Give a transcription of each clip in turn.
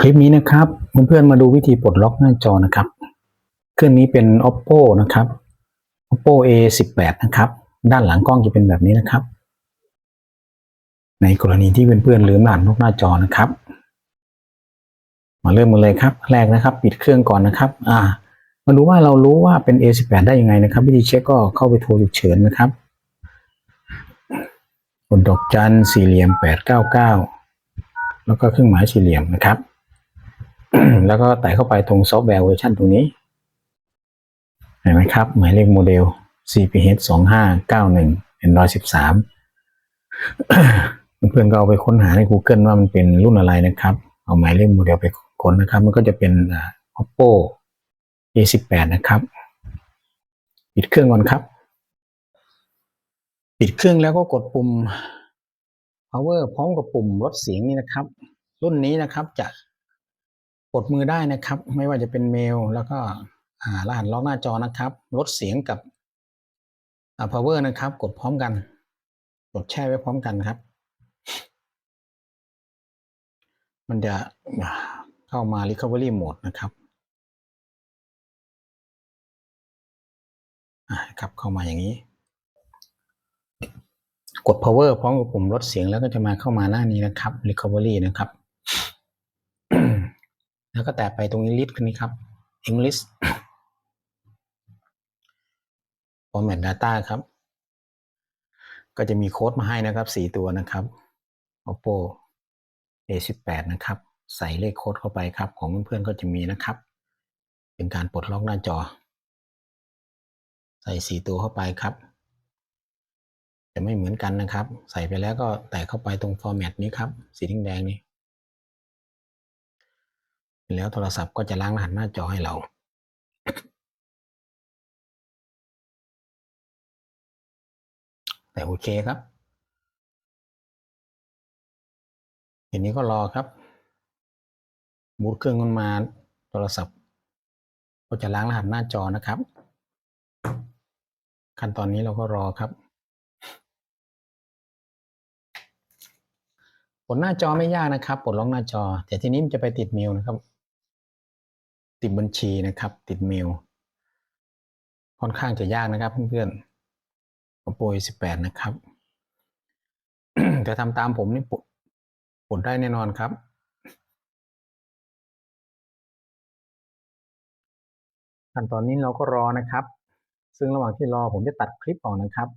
คลิปนี้นะครับเพื่อนๆมาดูวิธีปลดล็อกหน้าจอนะครับ เครื่องนี้เป็น oppo นะครับ oppo a 1 8นะครับ ด้านหลังกล้องจะเป็นแบบนี้นะครับ ในกรณีที่เพื่อนๆลืมรหัสล็อกหน้าจอนะครับ มาเริ่มกันเลยครับ แรกนะครับ ปิดเครื่องก่อนนะครับ อ่า มาดูว่าเรารู้ว่าเป็น a 1 8ได้ยังไงนะครับ วิธีเช็คก็เข้าไปโทรฉุกเฉินนะครับกดดอกจันสี่เหลี่ยมแปดเก้าเก้าแล้วก็เครื่องหมายสี่เหลี่ยมนะครับ แล้วก็แตะเข้าไปตรงซอฟต์แวร์เวอร์ชันตรงนี้ เห็นไหมครับ หมายเลขโมเดล CPH 2 5 9 1 Android 13 เพื่อนก็เอาไปค้นหาใน Google ว่ามันเป็นรุ่นอะไรนะครับ เอาหมายเลขโมเดลไปค้นนะครับ มันก็จะเป็น Oppo A18 นะครับ ปิดเครื่องก่อนครับ ปิดเครื่องแล้วก็กดปุ่ม power พร้อมกับปุ่มลดเสียงนี่นะครับ รุ่นนี้นะครับจะ กดมือได้นะครับ ไม่ว่าจะเป็นเมล แล้วก็รหัสล็อกหน้าจอนะครับ ลดเสียงกับ power นะครับ กดพร้อมกัน กดแช่ไว้พร้อมกันครับ มันจะเข้ามา recovery mode นะครับครับเข้ามาอย่างนี้ กด power พร้อมกับปุ่มลดเสียงแล้วก็จะมาเข้ามาหน้านี้นะครับ recovery นะครับ แล้วก็แตะไปตรงนี้ลิสต์นี้ครับ English format data ครับ ก็จะมีโค้ดมาให้นะครับสี่ตัวนะครับ oppo a18 นะครับ ใส่เลขโค้ดเข้าไปครับ ของเพื่อนๆก็จะมีนะครับ เป็นการปลดล็อกหน้าจอ ใส่สี่ตัวเข้าไปครับจะไม่เหมือนกันนะครับ ใส่ไปแล้วก็แตะเข้าไปตรง format นี้ครับ สีแดงๆนี้ แล้วโทรศัพท์ก็จะล้างรหัสหน้าจอให้เราแต่โอเคครับทีนี้ก็รอครับ บูตเครื่องมันมาโทรศัพท์ ก็จะล้างรหัสหน้าจอนะครับ ขั้นตอนนี้เราก็รอครับปลดหน้าจอไม่ยากนะครับปลดล็อกหน้าจอ แต่ทีนี้มันจะไปติดเมลนะครับ ติดบัญชีนะครับ ติดเมล ค่อนข้างจะยากนะครับเพื่อนๆ oppo a18 นะครับแต่ทำตามผมนี่ปลดปลดได้แน่นอนครับ ขั้นตอนนี้เราก็รอนะครับ ซึ่งระหว่างที่รอผมจะตัดคลิปออกนะครับ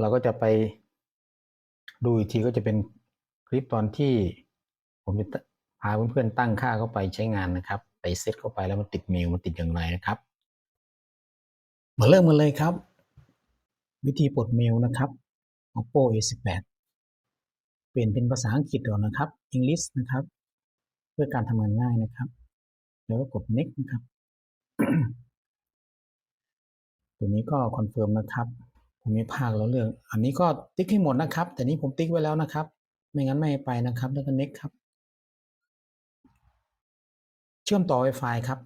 เราก็จะไปดูอีกทีก็จะเป็นคลิปตอนที่ผมจะพาเพื่อนๆตั้งค่าเข้าไปใช้งานนะครับ ไปเซตเข้าไปแล้วมันติดเมลมันติดอย่างไรนะครับ มาเริ่มกันเลยครับ วิธีปลดเมลนะครับ oppo a18 เปลี่ยนเป็นภาษาอังกฤษก่อนนะครับ English นะครับ เพื่อการทำงานง่ายนะครับ แล้วก็กด next นะครับ ตัวนี้ก็คอนเฟิร์มนะครับผมมีภาคแล้วเรื่อง อันนี้ก็ติ๊กให้หมดนะครับ แต่นี้ผมติ๊กไว้แล้วนะครับ ไม่งั้นไม่ไปนะครับ แล้วก็ next ครับ เชื่อมต่อ Wi-Fi ครับ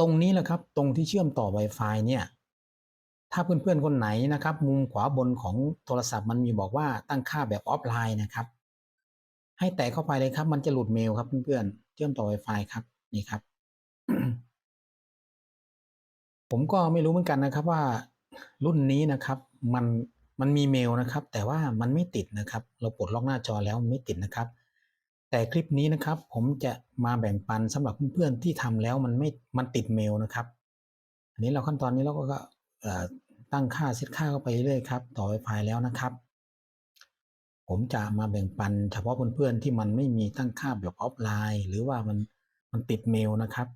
ตรงนี้แหละครับ ตรงที่เชื่อมต่อ Wi-Fi เนี่ย ถ้าเพื่อนๆคนไหนนะครับ มุมขวาบนของโทรศัพท์มันมีบอกว่าตั้งค่าแบบออฟไลน์นะครับ ให้แตะเข้าไปเลยครับ มันจะหลุดเมลครับเพื่อนๆ เชื่อมต่อ Wi-Fi ครับ นี่ครับ ผมก็ไม่รู้เหมือนกันนะครับว่ารุ่นนี้นะครับ มันมันมีเมลนะครับ แต่ว่ามันไม่ติดนะครับ เราปลดล็อกหน้าจอแล้วไม่ติดนะครับ แต่คลิปนี้นะครับผมจะมาแบ่งปันสำหรับเพื่อนๆที่ทำแล้วมันไม่มันติดเมลนะครับ อันนี้เราขั้นตอนนี้เราก็ตั้งค่าเซตค่าเข้าไปเรื่อยครับ ต่อ Wi-Fi แล้วนะครับ ผมจะมาแบ่งปันเฉพาะเพื่อนๆที่มันไม่มีตั้งค่าแบบออฟไลน์ หรือว่ามันมันติดเมลนะครับ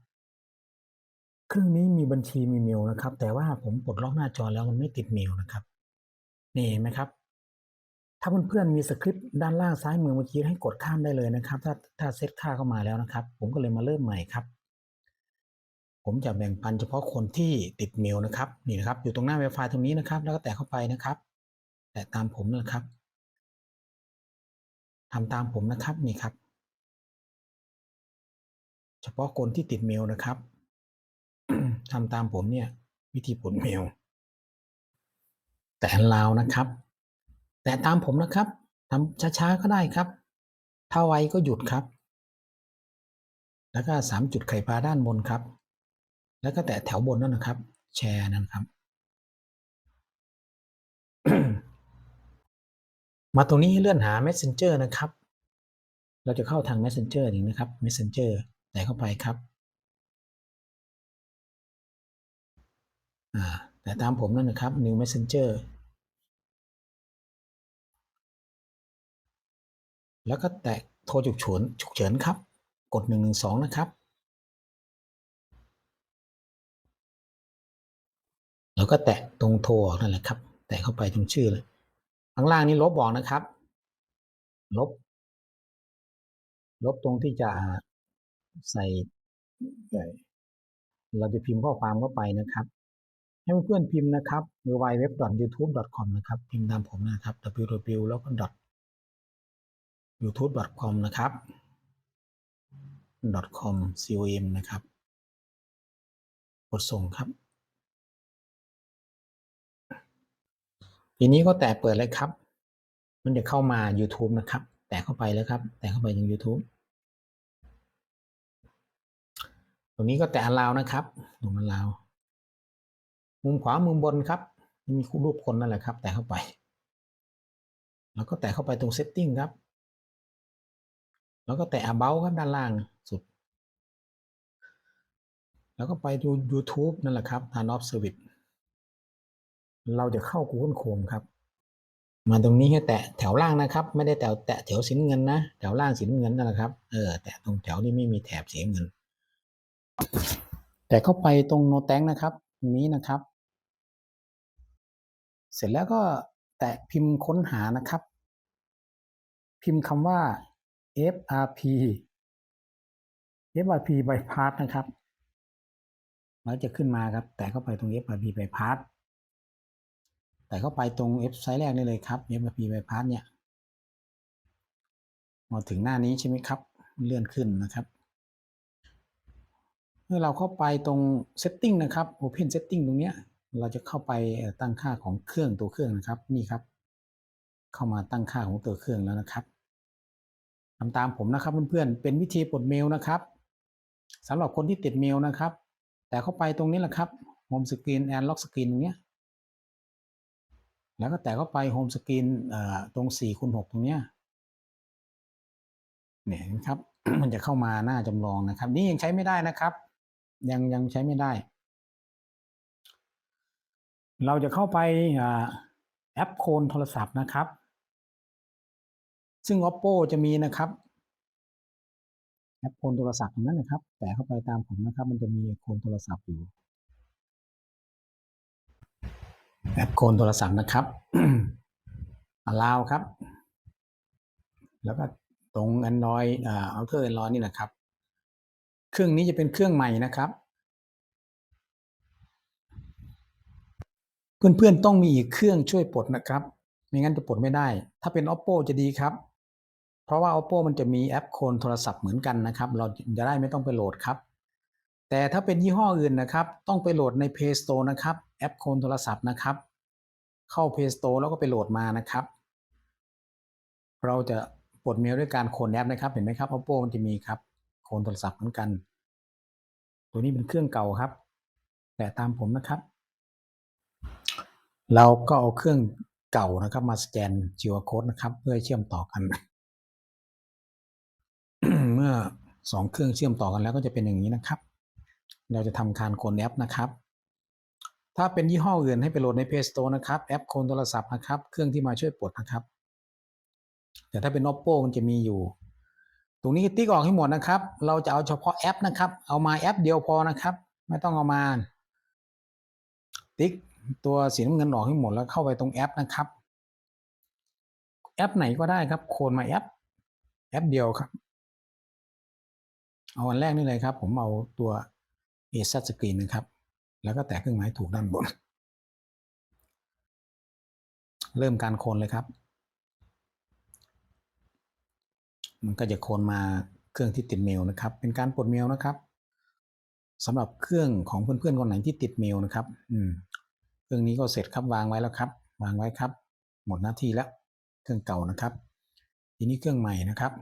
เครื่องนี้มีบัญชีมีเมลนะครับ แต่ว่าผมปลดล็อกหน้าจอแล้วมันไม่ติดเมลนะครับ นี่เห็นไหมครับ ถ้าเพื่อนๆมีสคริปต์ด้านล่างซ้ายมือเมื่อกี้ให้กดข้ามได้เลยนะครับ ถ้าถ้าเซตค่าเข้ามาแล้วนะครับ ผมก็เลยมาเริ่มใหม่ครับ ผมจะแบ่งปันเฉพาะคนที่ติดเมลนะครับนี่นะครับ อยู่ตรงหน้า Wi-Fi ตรงนี้นะครับ แล้วก็แตะเข้าไปนะครับ แตะตามผมนะครับทำตามผมนะครับนี่ครับ เฉพาะคนที่ติดเมลนะครับทำตามผมเนี่ย วิธีปลเมล แต่ลาวนะครับ แต่ตามผมนะครับทำช้าๆก็ได้ครับ ถ้าไวก็หยุดครับ แล้วก็สามจุดไข่ปลาด้านบนครับ แล้วก็แตะแถวบนนั่นนะครับ แชร์นั่นครับ มาตรงนี้ให้เลื่อนหา Messenger นะครับ เราจะเข้าทาง Messenger อย่างนะครับ Messenger แตะเข้าไปครับแต่ตามผมนั่นนะครับ New Messenger แล้วก็แตะโทรฉุกเฉินฉุกเฉินครับ กด 112 นะครับ แล้วก็แตะตรงโทรออกนั่นแหละครับ แตะเข้าไปตรงชื่อเลยข้างล่างนี้ลบบอกนะครับ ลบ ลบตรงที่จะใส่เราจะพิมพ์ข้อความเข้าไปนะครับ ให้เพื่อนๆพิมพ์นะครับ w w w y o u t u b e c o m นะครับ พิมพ์ตามผมนะครับ www แล้วก็ youtube.com นะครับ .com com นะครับ กดส่งครับ ทีนี้ก็แตะเปิดเลยครับ มันจะเข้ามา YouTube นะครับ แตะเข้าไปแล้วครับ แตะเข้าไปยัง YouTube ตรงนี้ก็แตะลาวนะครับตรงมันลาว มุมขวามุมบนครับ มีรูปคนนั่นแหละครับ แตะเข้าไป แล้วก็แตะเข้าไปตรง Setting ครับ แล้วก็แตะ About ครับด้านล่างสุด แล้วก็ไปดู YouTube นั่นแหละครับ Turn off Service เราจะเข้า Google Chrome ครับ มาตรงนี้ให้แตะแถวล่างนะครับ ไม่ได้แตะแตะแถวสีเงินนะ แถวล่างสีเงินนั่นแหละครับ เออ แตะตรงแถวที่ไม่มีแถบสีเงิน แต่เข้าไปตรงโนแตงนะครับ ตรงนี้นะครับ เสร็จแล้วก็แตะพิมพ์ค้นหานะครับ พิมพ์คำว่า FRP FRP bypass นะครับแล้วจะขึ้นมาครับ แต่เข้าไปตรง FRP bypass แต่เข้าไปตรงเว็บไซต์แรกนี่เลยครับ FRP bypass เนี่ยมาถึงหน้านี้ใช่ไหมครับ เลื่อนขึ้นนะครับ เมื่อเราเข้าไปตรง setting นะครับ open setting ตรงเนี้ยเราจะเข้าไปตั้งค่าของเครื่องตัวเครื่องนะครับ นี่ครับ เข้ามาตั้งค่าของตัวเครื่องแล้วนะครับ ทำตามผมนะครับเพื่อนๆเป็นวิธีปลดเมลนะครับสำหรับคนที่ติดเมลนะครับ แต่เข้าไปตรงนี้แหละครับ Home Screen and Lock Screen ตรงเนี้ยแล้วก็แตะเข้าไป Home Screen ตรง4คูณ6ตรงเนี้ยเนี่ยนะครับมันจะเข้ามาหน้าจำลองนะครับ นี่ยังใช้ไม่ได้นะครับ ยังยังใช้ไม่ได้ เราจะเข้าไปแอปโคนโทรศัพท์นะครับ ซึ่ง oppo จะมีนะครับแอปโคนโทรศัพท์นั้นนะครับ แต่เข้าไปตามผมนะครับ มันจะมีโคนโทรศัพท์อยู่แอปโคนโทรศัพท์นะครับ allow ครับ แล้วก็ตรง Android อ่า outer Android นี่นะครับ เครื่องนี้จะเป็นเครื่องใหม่นะครับ เพื่อนๆต้องมีอีกเครื่องช่วยปลดนะครับ ไม่งั้นจะปลดไม่ได้ ถ้าเป็น oppo จะดีครับ เพราะว่า oppo มันจะมีแอปโคนโทรศัพท์เหมือนกันนะครับ เราจะได้ไม่ต้องไปโหลดครับ แต่ถ้าเป็นยี่ห้ออื่นนะครับ ต้องไปโหลดใน Play Store นะครับ แอปโคนโทรศัพท์นะครับ เข้า Play Store แล้วก็ไปโหลดมานะครับ เราจะปลดเมลด้วยการโคนแอปนะครับ เห็นไหมครับ oppo มันจะมีครับโคนโทรศัพท์เหมือนกัน ตัวนี้เป็นเครื่องเก่าครับ แต่ตามผมนะครับ เราก็เอาเครื่องเก่านะครับมาสแกน QR code นะครับ เพื่อเชื่อมต่อกัน เมื่อสองเครื่องเชื่อมต่อกันแล้วก็จะเป็นอย่างนี้นะครับ เราจะทำการโคนแอปนะครับ ถ้าเป็นยี่ห้ออื่นให้ไปโหลดใน Play Store นะครับแอปโคนโทรศัพท์นะครับ เครื่องที่มาช่วยปลดนะครับ แต่ถ้าเป็น oppo มันจะมีอยู่ ตรงนี้ติ๊กออกให้หมดนะครับ เราจะเอาเฉพาะแอปนะครับ เอามาแอปเดียวพอนะครับ ไม่ต้องเอามา ติ๊กตัวสีน้ำเงินออกให้หมดแล้วเข้าไปตรงแอปนะครับ แอปไหนก็ได้ครับ โคนมาแอป แอปเดียวครับ เอาอันแรกนี่เลยครับ ผมเอาตัว a s a Screen นะครับ แล้วก็แตะเครื่องหมายถูกด้านบน เริ่มการโคนเลยครับ มันก็จะโคนมาเครื่องที่ติดเมลนะครับ เป็นการปลดเมลนะครับสำหรับเครื่องของเพื่อนๆคนไหนที่ติดเมลนะครับ อืมเครื่องนี้ก็เสร็จครับวางไว้แล้วครับ วางไว้ครับ หมดหน้าที่แล้ว เครื่องเก่านะครับ ทีนี้เครื่องใหม่นะครับ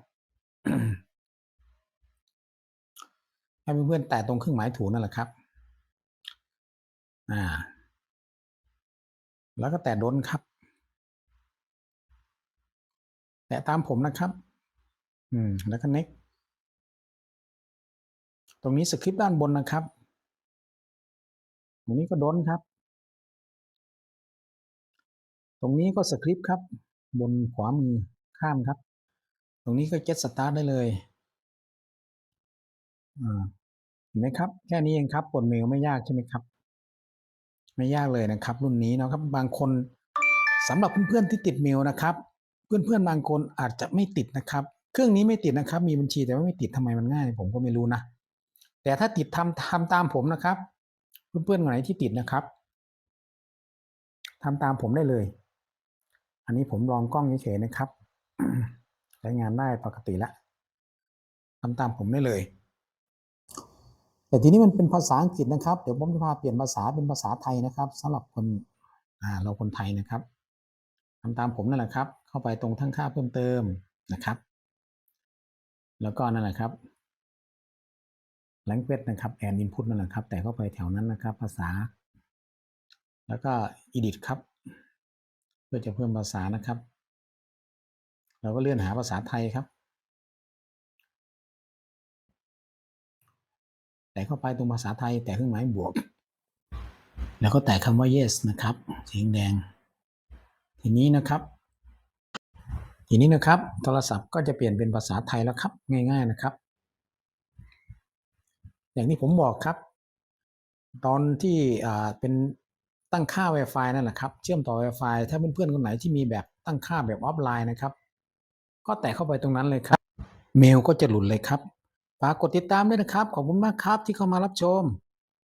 ให้เพื่อนๆแตะตรงเครื่องหมายถูนั่นแหละครับ อ่า แล้วก็แตะโดนครับ แตะตามผมนะครับ อืม แล้วก็ next ตรงนี้สคริปต์ด้านบนนะครับ ตรงนี้ก็โดนครับ ตรงนี้ก็สคริปต์ครับ บนขวามือข้ามครับ ตรงนี้ก็ get start ได้เลย เห็นไหมครับ แค่นี้เองครับปลดเมลไม่ยากใช่ไหมครับ ไม่ยากเลยนะครับ รุ่นนี้นะครับ บางคนสำหรับเพื่อนๆที่ติดเมลนะครับ เพื่อนๆบางคนอาจจะไม่ติดนะครับ เครื่องนี้ไม่ติดนะครับ มีบัญชีแต่ว่าไม่ติดทำไมมันง่าย ผมก็ไม่รู้นะ แต่ถ้าติดทำทำตามผมนะครับ เพื่อนๆคนไหนที่ติดนะครับทำตามผมได้เลย อันนี้ผมลองกล้องเฉยๆนะครับใช้งานได้ปกติแล้วทำตามผมได้เลย แต่ทีนี้มันเป็นภาษาอังกฤษนะครับ เดี๋ยวผมจะพาเปลี่ยนภาษาเป็นภาษาไทยนะครับสำหรับคนอ่าเราคนไทยนะครับทำตามผมนั่นแหละครับ เข้าไปตรงทั้งค่าเพิ่มเติมนะครับ แล้วก็นั่นแหละครับ language นะครับ and input นั่นแหละครับ แต่เข้าไปแถวนั้นนะครับ ภาษา แล้วก็ edit ครับ เพื่อจะเพิ่มภาษานะครับ เราก็เลื่อนหาภาษาไทยครับ แต่เข้าไปตรงภาษาไทยแต่เครื่องหมายบวก แล้วก็แตะคำว่า yes นะครับสีแดง ทีนี้นะครับ ทีนี้นะครับ โทรศัพท์ก็จะเปลี่ยนเป็นภาษาไทยแล้วครับ ง่าย ๆนะครับ อย่างที่ผมบอกครับ ตอนที่เป็นตั้งค่า Wi-Fi นั่นแหละครับ เชื่อมต่อ Wi-Fi ถ้าเพื่อนๆคนไหนที่มีแบบตั้งค่าแบบออฟไลน์นะครับ ก็แตะเข้าไปตรงนั้นเลยครับ เมลก็จะหลุดเลยครับ ฝากกดติดตามด้วยนะครับ ขอบคุณมากครับที่เข้ามารับชม